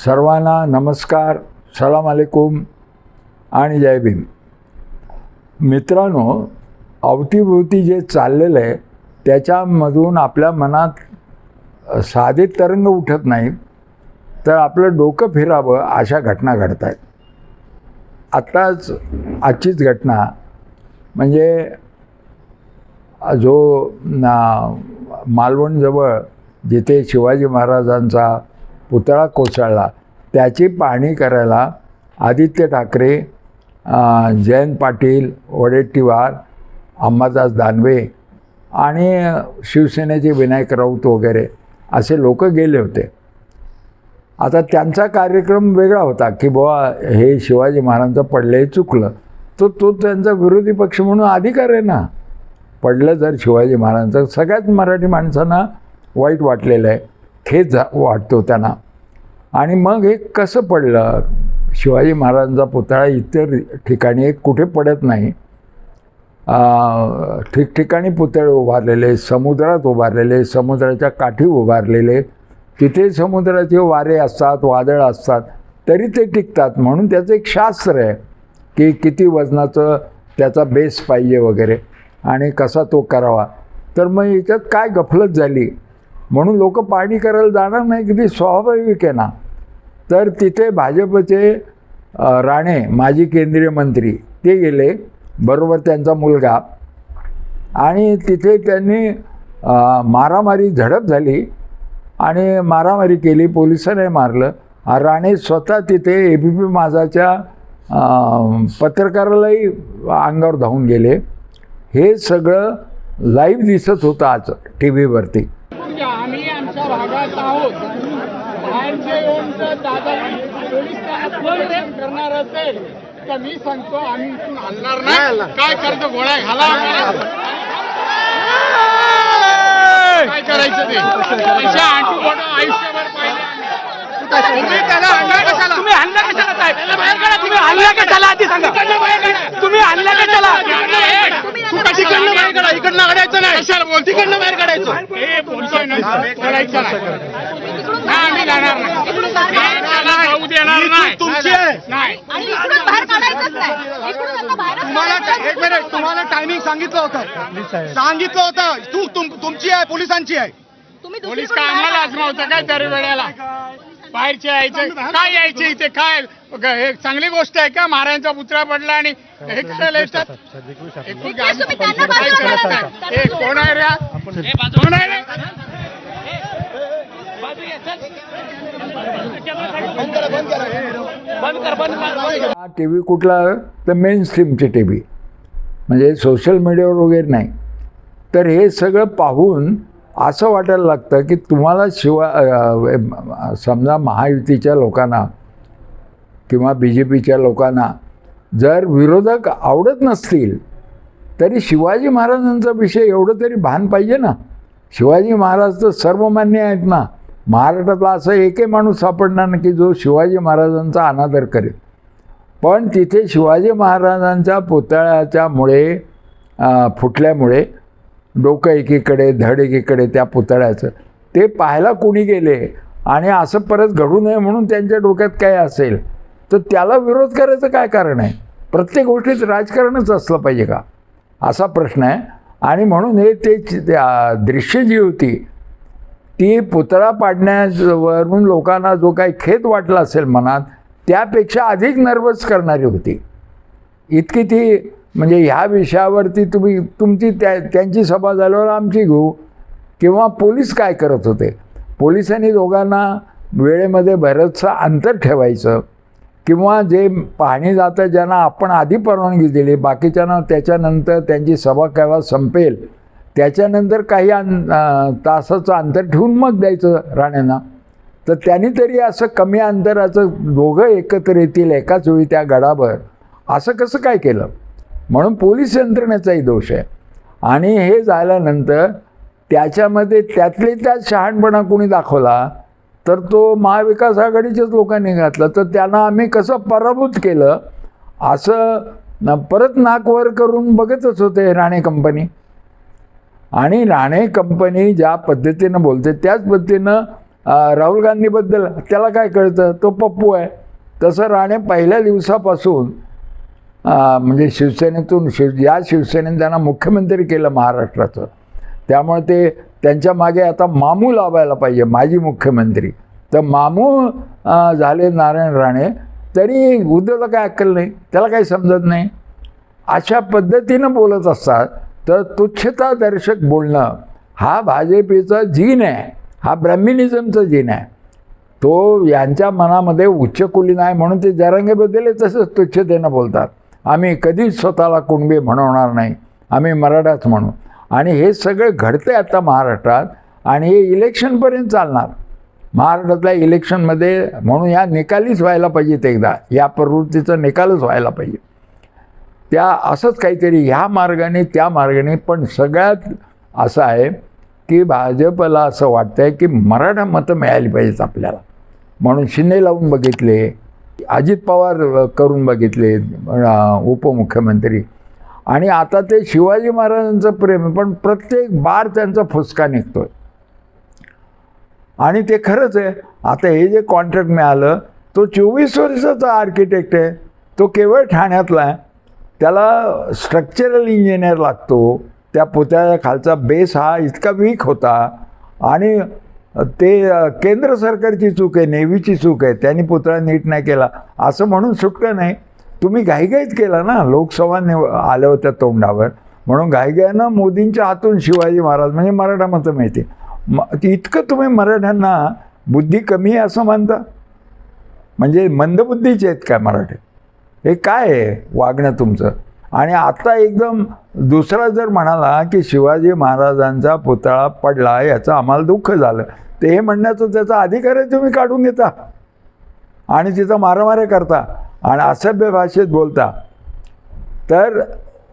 सर्वांना नमस्कार सलाम अलेकुम आणि जय भीम. मित्रांनो अवतीभोवती जे चाललेलं आहे त्याच्यामधून आपल्या मनात साधे तरंग उठत नाहीत तर आपलं डोकं फिरावं अशा घटना घडत आहेत आत्ताच आजचीच घटना म्हणजे जो मालवणजवळ जिथे शिवाजी महाराजांचा पुतळा कोसळला. त्याची पाहणी करायला आदित्य ठाकरे जयंत पाटील वडेट्टीवार अंबादास दानवे आणि शिवसेनेचे विनायक राऊत वगैरे असे लोक गेले होते. आता त्यांचा कार्यक्रम वेगळा होता की बुवा हे शिवाजी महाराजांचं पडलं हे चुकलं. तो तो त्यांचा विरोधी पक्ष म्हणून अधिकार आहे ना. पडलं जर शिवाजी महाराजांचं. सगळ्याच मराठी माणसांना वाईट वाटलेलं आहे. खेद जा वाटतो त्यांना. आणि मग हे कसं पडलं? शिवाजी महाराजांचा पुतळा इतर ठिकाणी कुठे पडत नाही. ठिकठिकाणी पुतळे उभारलेले समुद्रात उभारलेले समुद्राच्या काठी उभारलेले. तिथे समुद्राचे वारे असतात वादळ असतात तरी ते टिकतात. म्हणून त्याचं एक शास्त्र आहे की किती वजनाचं त्याचा बेस पाहिजे वगैरे. आणि कसा तो करावा. तर मग याच्यात काय गफलत झाली? म्हणून लोक पाणी करायला जाणार नाही किती स्वाभाविक आहे ना. तर तिथे भाजपचे राणे माजी केंद्रीय मंत्री ते गेले बरोबर त्यांचा मुलगा. आणि तिथे त्यांनी मारामारी झडप झाली आणि मारामारी केली पोलिसांनी मारलं. राणे स्वतः तिथे ए बी पी माझाच्या पत्रकारालाही अंगावर धावून गेले. हे सगळं लाईव्ह दिसत होतं आज टी व्हीवरती भागात आहोत. बाहेरचे येऊन जर दादा पोलीस प्रदर्शन करणार असेल तर मी सांगतो आम्ही इथून हलणार नाही. काय करतो? गोळ्या घाला. काय करायचं ते? पाहिजे आम्ही. तुम्ही हल्ला कशाला तुम्ही हल्ला कशाला साहेब? तुम्ही हल्ला कशाला आधी सांगा. तुम्ही हल्ला कशाला तू तिकडनं बाहेर काढा. इकडनं काढायचं नाही. कशाला बोल तिकडनं बाहेर काढायचं. हे बोलतोय ना. काढायचं नाही. नाही, आम्ही जाणार नाही. आम्ही जाऊ देणार नाही. तुमची आहे. नाही. आणि इकडून बाहेर काढायचंच नाही. इकडून त्यांना बाहेरच तुम्हाला एक मिनिट तुम्हाला टायमिंग सांगितलं होतं. सांगितलं होतं. तू तुम- तुमची आहे पोलिसांची आहे. तुम्ही पोलीस काय आम्हाला आजमावतं काय दर वेळेला बाहेरचे यायचे काय यायचे इथे काय? हे चांगली गोष्ट आहे का? महाराजांचा पुतळा पडला आणि हे करायला येतात? कोण आहे रे? कोण आहे रे? हा टी व्ही कुठला तर मेन स्ट्रीमचे टी व्ही म्हणजे सोशल मीडियावर वगैरे नाही. तर हे सगळं पाहून असं वाटायला लागतं की तुम्हाला शिवा समजा महायुतीच्या लोकांना किंवा बी जे पीच्या लोकांना जर विरोधक आवडत नसतील तरी शिवाजी महाराजांचा विषय एवढं तरी भान पाहिजे ना. शिवाजी महाराज तर सर्वमान्य आहेत ना. महाराष्ट्रातला असं एकही माणूस सापडणार ना की जो शिवाजी महाराजांचा अनादर करेल. पण तिथे शिवाजी महाराजांच्या पुतळ्याच्यामुळे फुटल्यामुळे डोकं एकीकडे धड एकीकडे त्या पुतळ्याचं. ते पाहायला कोणी गेले? आणि असं परत घडू नये म्हणून त्यांच्या डोक्यात काय असेल? तर त्याला विरोध करायचं काय कारण आहे? प्रत्येक गोष्टीत राजकारणच असलं पाहिजे का? असा प्रश्न आहे. आणि म्हणून हे ते चि- दृश्य जी होती ती पुतळा पाडण्यावरून लोकांना जो काही खेद वाटला असेल मनात त्यापेक्षा अधिक नर्वस करणारी होती. इतकी ती म्हणजे ह्या विषयावरती तुम्ही तुमची त्या त्यांची सभा झाल्यावर आमची घेऊ. किंवा पोलीस काय करत होते? पोलिसांनी दोघांना वेळेमध्ये बरंचसं अंतर ठेवायचं. किंवा जे पाहणी जातं ज्यांना आपण आधी परवानगी दिली बाकीच्यांना त्याच्यानंतर त्यांची सभा केव्हा संपेल त्याच्यानंतर काही अं, तासाचं अंतर ठेवून मग द्यायचं राण्यांना. तर त्यांनी तरी असं कमी अंतराचं दोघं एकत्र येतील एकाच वेळी त्या गडावर असं कसं काय केलं? म्हणून पोलीस यंत्रणेचाही दोष आहे. आणि हे झाल्यानंतर त्याच्यामध्ये त्यातले त्यात शहाणपणा कोणी दाखवला तर तो महाविकास आघाडीच्याच लोकांनी घातला. तर त्यांना आम्ही कसं पराभूत केलं असं ना परत नाकवर करून बघतच होते राणे कंपनी. आणि राणे कंपनी ज्या पद्धतीनं बोलते त्याच पद्धतीनं राहुल गांधीबद्दल त्याला काय कळतं? तो पप्पू आहे. तसं राणे पहिल्या दिवसापासून म्हणजे शिवसेनेतून शिव या शिवसेनेने त्यांना मुख्यमंत्री केलं महाराष्ट्राचं. त्यामुळे ते त्यांच्या मागे आता मामू लावायला पाहिजे माजी मुख्यमंत्री. तर मामू झाले नारायण राणे तरी उद्धवला काय अक्कल नाही त्याला काही समजत नाही. अशा पद्धतीनं बोलत असतात तर तुच्छता दर्शक बोलणं हा भाजपचा जीन आहे हा ब्राह्मिनिझमचा जीन आहे. तो यांच्या मनामध्ये उच्चकुलीन आहे म्हणून ते जरांगेबद्दल तसंच तुच्छतेनं बोलतात. आम्ही कधीच स्वतःला कुणबी म्हणवणार नाही. आम्ही मराठाच म्हणू. आणि हे सगळं घडतंय आता महाराष्ट्रात आणि हे इलेक्शनपर्यंत चालणार. महाराष्ट्रातल्या इलेक्शनमध्ये म्हणून या निकालीच व्हायला पाहिजेत एकदा. या प्रवृत्तीचा निकालच व्हायला पाहिजे. त्या असंच काहीतरी ह्या मार्गाने त्या मार्गाने. पण सगळ्यात असं आहे की भाजपला असं वाटतं आहे की मराठा मतं मिळाली पाहिजेत आपल्याला. म्हणून शिंदे लावून बघितले. अजित पवार करून बघितले उपमुख्यमंत्री. आणि आता ते शिवाजी महाराजांचं प्रेम आहे, पण प्रत्येक बार त्यांचा फुसका निघतो आहे आणि ते खरंच आहे आता हे जे कॉन्ट्रॅक्ट मिळालं तो चोवीस वर्षाचा आर्किटेक्ट आहे तो केवळ ठाण्यातला आहे. त्याला स्ट्रक्चरल इंजिनियर लागतो त्या पुतळ्या खालचा बेस हा इतका वीक होता. आणि ते केंद्र सरकारची चूक आहे नेव्हीची चूक आहे त्यांनी पुतळा नीट नाही केला असं म्हणून सुटका नाही. तुम्ही घाईघाईत केला ना लोकसभा निव आल्या होत्या तोंडावर म्हणून घाईघाईनं मोदींच्या हातून शिवाजी महाराज म्हणजे मराठा मतं मिळते म इतकं तुम्ही मराठ्यांना बुद्धी कमी आहे असं मानता म्हणजे मंदबुद्धीचे आहेत काय मराठी? हे काय आहे वागणं तुमचं? आणि आता एकदम दुसरा जर म्हणाला की शिवाजी महाराजांचा पुतळा पडला याचं आम्हाला दुःख झालं. ते हे म्हणण्याचं त्याचा अधिकार आहे तुम्ही काढून घेता. आणि तिथं मारामाऱ्या करता. आणि असभ्य भाषेत बोलता. तर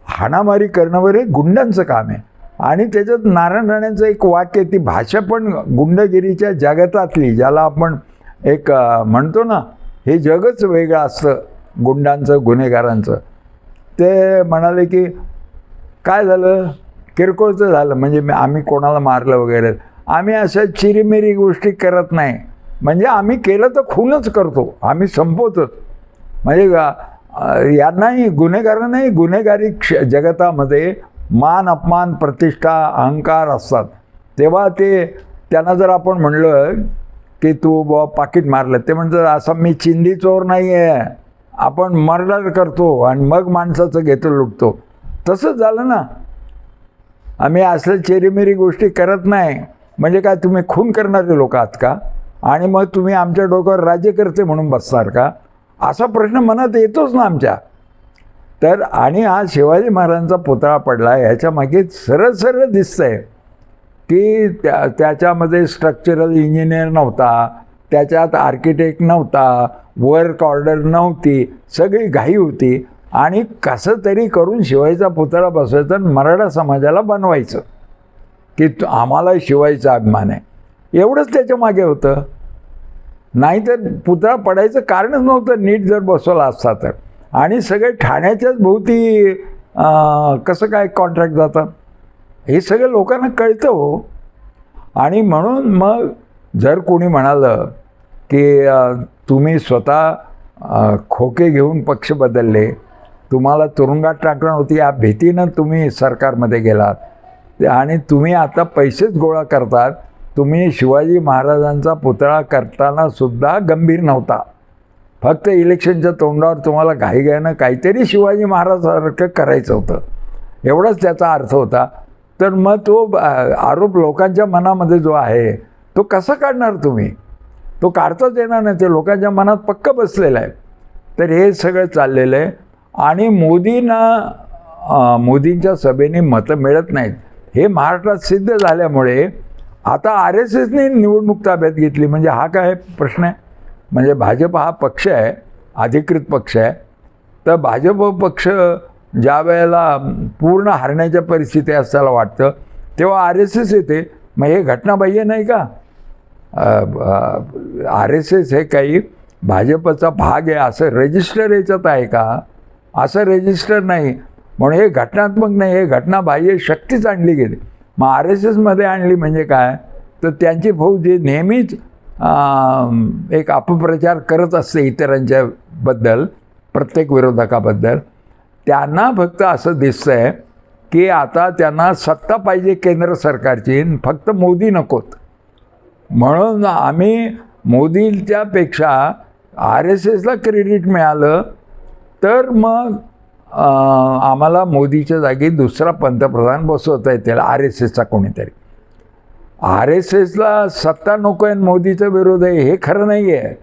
हाणामारी करणं हे गुंडांचं काम आहे. आणि त्याच्यात नारायण राणेंचं एक वाक्य ती भाषा पण गुंडगिरीच्या जगतातली ज्याला आपण एक म्हणतो ना हे जगच वेगळं असतं गुंडांचं गुन्हेगारांचं. ते म्हणाले की काय झालं? किरकोळचं झालं. म्हणजे मी- आम्ही कोणाला मारलं वगैरे. आम्ही अशा चिरीमिरी गोष्टी करत नाही. म्हणजे आम्ही केलं तर खूनच करतो. आम्ही संपवतोच म्हणजे यांनाही गुन्हेगारांनाही गुन्हेगारी क्ष जगतामध्ये मान अपमान प्रतिष्ठा अहंकार असतात. तेव्हा ते त्यांना जर आपण म्हणलं की तू बुवा पाकिट मारलं. ते म्हणतात असं मी चिंधी चोर नाही आहे आपण मर्डर करतो आणि मग माणसाचं घेतो लुटतो. तसंच झालं ना. आम्ही असल्या चेरीमेरी गोष्टी करत नाही. म्हणजे काय तुम्ही खून करणारे लोक आहात का? आणि मग तुम्ही आमच्या डोक्यावर राज्यकर्ते म्हणून बसणार का? असा प्रश्न मनात येतोच ना आमच्या. तर आणि हा शिवाजी महाराजांचा पुतळा पडला ह्याच्यामागे सरळ सरळ दिसतंय. की त्या त्याच्यामध्ये स्ट्रक्चरल इंजिनियर नव्हता. त्याच्यात आर्किटेक्ट नव्हता वर्क ऑर्डर नव्हती सगळी घाई होती. आणि कसं तरी करून शिवायचा पुतळा बसवायचा आणि मराठा समाजाला बनवायचं की आम्हाला शिवायचा अभिमान आहे. एवढंच त्याच्यामागे होतं. नाहीतर पुतळा पडायचं कारणच नव्हतं नीट जर बसवला असता तर. आणि सगळे ठाण्याच्याच भोवती कसं काय कॉन्ट्रॅक्ट जातात हे सगळं लोकांना कळतं हो. आणि म्हणून मग जर कोणी म्हणालं की तुम्ही स्वतः खोके घेऊन पक्ष बदलले तुम्हाला तुरुंगात टाकणं होती या भीतीनं तुम्ही सरकारमध्ये गेलात. आणि तुम्ही आता पैसेच गोळा करतात तुम्ही शिवाजी महाराजांचा पुतळा करताना सुद्धा गंभीर नव्हता. फक्त इलेक्शनच्या तोंडावर तुम्हाला घाईघाईनं काहीतरी शिवाजी महाराजांसारखं करायचं होतं. एवढंच त्याचा अर्थ होता. तर मग तो आरोप लोकांच्या मनामध्ये जो आहे तो कसा काढणार तुम्ही? तो काढताच येणार नाही. ते लोकांच्या मनात पक्क बसलेलं आहे. तर हे सगळं चाललेलं आहे. आणि मोदींना मोदींच्या सभेने मतं मिळत नाहीत. हे महाराष्ट्रात सिद्ध झाल्यामुळे आता आर एस एसने निवडणूक ताब्यात घेतली. म्हणजे हा काय प्रश्न आहे? म्हणजे भाजप हा पक्ष आहे अधिकृत पक्ष आहे. तर भाजप पक्ष ज्या वेळेला पूर्ण हारण्याच्या परिस्थिती असताना वाटतं तेव्हा आर एस एस येते. मग हे घटनाबाह्य नाही का? आर एस एस हे काही भाजपचा भाग आहे असं रजिस्टर याच्यात आहे का? असं रजिस्टर नाही. म्हणून हे घटनात्मक नाही हे घटना बाह्य शक्तीच आणली गेली. मग आर एस एसमध्ये आणली म्हणजे काय? तर त्यांची फौज नेहमीच एक अपप्रचार करत असते इतरांच्या बद्दल प्रत्येक विरोधकाबद्दल. त्यांना फक्त असं दिसतं आहे की आता त्यांना सत्ता पाहिजे केंद्र सरकारची फक्त मोदी नकोत. म्हणून आम्ही मोदींच्यापेक्षा आर एस एसला क्रेडिट मिळालं तर मग आम्हाला मोदीच्या जागी दुसरा पंतप्रधान बसवता येतील आर एस एसचा कोणीतरी. आर एस एसला सत्ता नको आहे आणि मोदीचा विरोध आहे हे खरं नाही आहे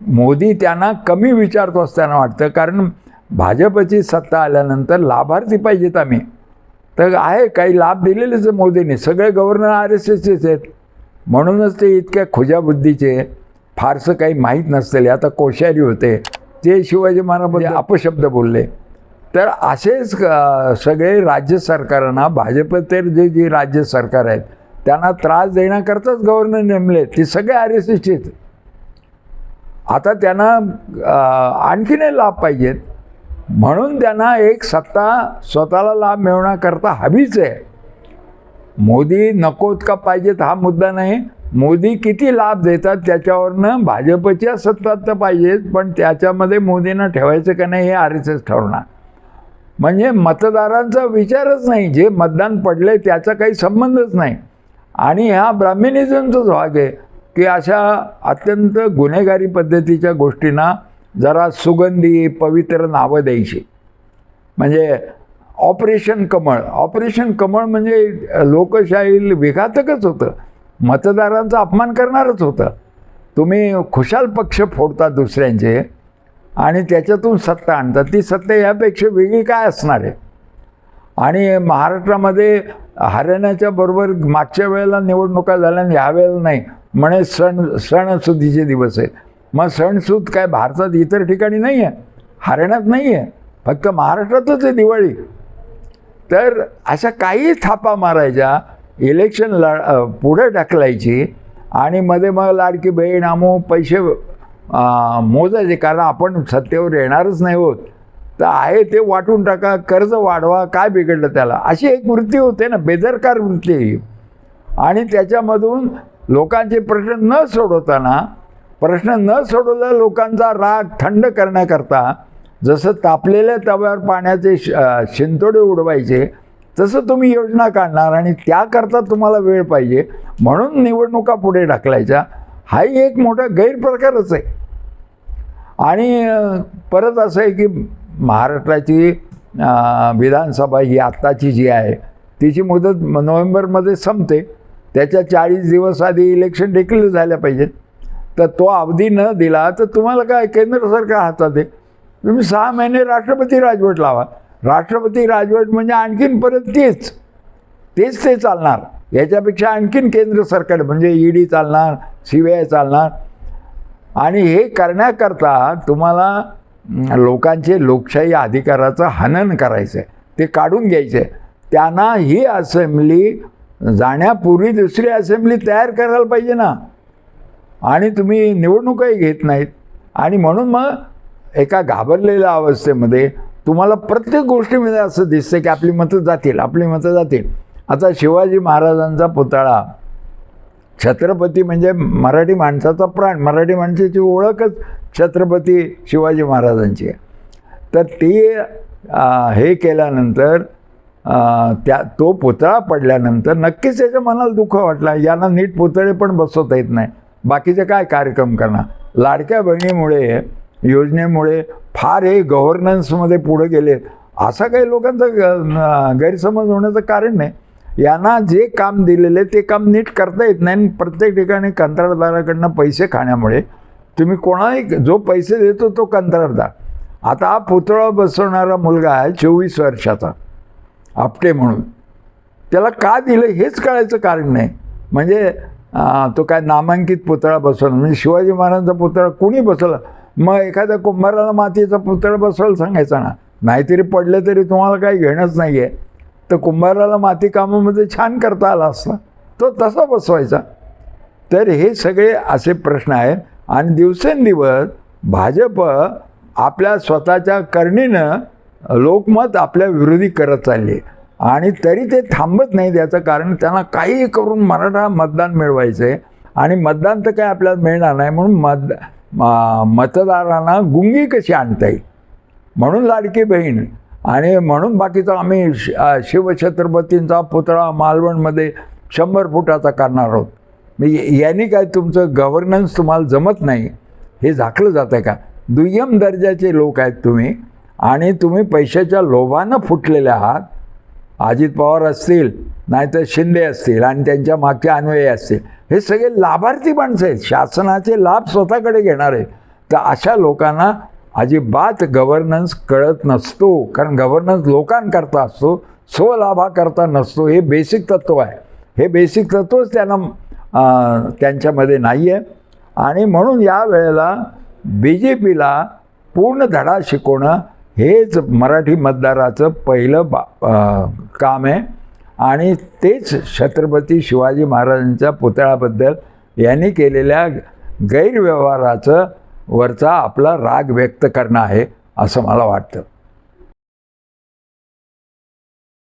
मोदी त्यांना कमी विचारतो असताना वाटतं कारण भाजपची सत्ता आल्यानंतर लाभार्थी पाहिजेत आम्ही. तर आहे काही लाभ दिलेलेच आहे मोदींनी सगळे गव्हर्नर आर एस एसचेच आहेत. म्हणूनच ते इतक्या खुजा बुद्धीचे फारसं काही माहीत नसलेले आता कोश्यारी होते ते शिवाजी महाराज अपशब्द बोलले. तर असेच सगळे राज्य सरकारांना भाजपतेर जे जी राज्य सरकार आहेत त्यांना त्रास देण्याकरताच गव्हर्नर नेमले ते सगळे आर एस एसचेच आता त्यांना अ, आणखीनही लाभ पाहिजेत. म्हणून त्यांना एक सत्ता स्वतःला लाभ मिळवण्याकरता हवीच आहे. मोदी नकोत का पाहिजेत हा मुद्दा नाही. मोदी किती लाभ देतात त्याच्यावरनं भाजपच्या सत्तात तर पाहिजेत पण त्याच्यामध्ये मोदींना ठेवायचं का नाही हे आर एस एस ठरवणार. म्हणजे मतदारांचा विचारच नाही जे मतदान पडले त्याचा काही संबंधच नाही. आणि ह्या ब्राह्मणिझमचाच भाग आहे की अशा अत्यंत गुन्हेगारी पद्धतीच्या गोष्टींना जरा सुगंधी पवित्र नावं द्यायची. म्हणजे ऑपरेशन कमळ. ऑपरेशन कमळ म्हणजे लोकशाही विघातकच होतं. मतदारांचा अपमान करणारच होतं. तुम्ही खुशाल पक्ष फोडता दुसऱ्यांचे आणि त्याच्यातून सत्ता आणतात ती सत्ता यापेक्षा वेगळी काय असणार आहे? आणि महाराष्ट्रामध्ये हरियाणाच्या बरोबर मागच्या वेळेला निवडणुका झाल्या आणि यावेळेला नाही. म्हणे सण सणसुदीचे दिवस आहेत. मग सणसूद काय भारतात इतर ठिकाणी नाही आहे हरियाणात नाही आहे फक्त महाराष्ट्रातच आहे दिवाळी. तर अशा काही थापा मारायच्या इलेक्शन ला पुढं पुढे ढकलायची आणि मध्ये मग लाडकी बहीण आमो पैसे मोजायचे कारण आपण सत्तेवर येणारच नाही होत तर आहे ते वाटून टाका कर्ज वाढवा काय बिघडलं त्याला अशी एक वृत्ती होते ना बेदरकार वृत्ती ही. आणि त्याच्यामधून लोकांचे प्रश्न न सोडवताना प्रश्न न सोडवता लोकांचा राग थंड करण्याकरता जसं तापलेल्या तव्यावर पाण्याचे श शिंतोडे उडवायचे तसं तुम्ही योजना काढणार आणि त्याकरता तुम्हाला वेळ पाहिजे. म्हणून निवडणुका पुढे ढकलायच्या. हाही एक मोठा गैरप्रकारच आहे. आणि परत असं आहे की महाराष्ट्राची विधानसभा ही आत्ताची जी आहे तिची मुदत नोव्हेंबरमध्ये संपते. त्याच्या चाळीस दिवस आधी इलेक्शन डिक्लेअर झाल्या पाहिजेत. तर तो अवधी न दिला तर तुम्हाला काय केंद्र सरकार हातात आहे? तुम्ही सहा महिने राष्ट्रपती राजवट लावा. राष्ट्रपती राजवट म्हणजे आणखीन परत तेच. तेच ते चालणार. याच्यापेक्षा आणखीन केंद्र सरकार म्हणजे ई डी चालणार सी बी आय चालणार. आणि हे करण्याकरता तुम्हाला लोकांचे लोकशाही अधिकाराचं हनन करायचं आहे ते काढून घ्यायचं आहे त्यांना ही असेंब्ली जाण्यापूर्वी दुसरी असेंब्ली तयार करायला पाहिजे ना. आणि तुम्ही निवडणुकाही घेत नाहीत. आणि म्हणून मग एका घाबरलेल्या अवस्थेमध्ये तुम्हाला प्रत्येक गोष्टीमध्ये असं दिसतं की आपली मतं जातील आपली मतं जातील. आता शिवाजी महाराजांचा पुतळा छत्रपती म्हणजे मराठी माणसाचा प्राण मराठी माणसाची ओळखच छत्रपती शिवाजी महाराजांची आहे. तर ते हे केल्यानंतर त्या तो पुतळा पडल्यानंतर नक्कीच त्याच्या मनाला दुःख वाटला. यांना नीट पुतळे पण बसवता येत नाही. बाकीचे काय कार्यक्रम करणार? लाडक्या बहिणीमुळे योजनेमुळे फार हे गव्हर्नन्समध्ये पुढे गेले. असा काही लोकांचा ग- गैरसमज होण्याचं कारण नाही. यांना जे काम दिलेले ते काम नीट करता येत नाही. आणि प्रत्येक ठिकाणी कंत्राटदाराकडनं पैसे खाण्यामुळे तुम्ही कोणाही जो पैसे देतो तो कंत्राटदार. आता हा पुतळा बसवणारा मुलगा आहे चोवीस वर्षाचा. आपटे म्हणून. त्याला का दिलं हेच कळायचं कारण नाही. म्हणजे तो काय नामांकित पुतळा बसवला म्हणजे शिवाजी महाराजांचा पुतळा कुणी बसवला? मग एखाद्या कुंभाराला मातीचा पुतळा बसवायला सांगायचा ना नाहीतरी पडलं तरी तुम्हाला काही घेणंच नाही आहे तर कुंभाराला माती कामामध्ये छान करता आला असता तो तसा बसवायचा. तर हे सगळे असे प्रश्न आहेत आणि दिवसेंदिवस भाजप आपल्या स्वतःच्या करणीनं लोकमत आपल्या विरोधी करत चालली आणि तरी ते थांबत नाही त्याचं कारण त्यांना काही करून मराठा मतदान मिळवायचं आहे आणि मतदान तर काय आपल्याला मिळणार नाही म्हणून मत मतदारांना गुंगी कशी आणता येईल? म्हणून लाडकी बहीण. आणि म्हणून बाकीचं आम्ही श- शिवछत्रपतींचा पुतळा मालवणमध्ये शंभर फुटाचा करणार आहोत. मी यांनी काय तुमचं गव्हर्नन्स तुम्हाला जमत नाही? हे झाकलं जातं आहे का? दुय्यम दर्जाचे लोक आहेत तुम्ही. आणि तुम्ही पैशाच्या लोभानं फुटलेले आहात. अजित पवार असतील नाहीतर शिंदे असतील आणि त्यांच्या मागचे अन्वयी असतील. हे सगळे लाभार्थी माणसं आहेत. शासनाचे लाभ स्वतःकडे घेणार तर अशा लोकांना अजिबात गव्हर्नन्स कळत नसतो. कारण गव्हर्नन्स लोकांकरता असतो. स्वलाभाकरता नसतो. हे बेसिक तत्त्व आहे. हे बेसिक तत्त्वच त्यांना त्यांच्यामध्ये नाही आहे आणि म्हणून या वेळेला बी जे पीला पूर्ण धडा शिकवणं हेच मराठी मतदाराचं पहिलं बा काम आहे. आणि तेच छत्रपती शिवाजी महाराजांच्या पुतळ्याबद्दल यांनी केलेल्या गैरव्यवहाराचं वरचा आपला राग व्यक्त करणं आहे असं मला वाटतं.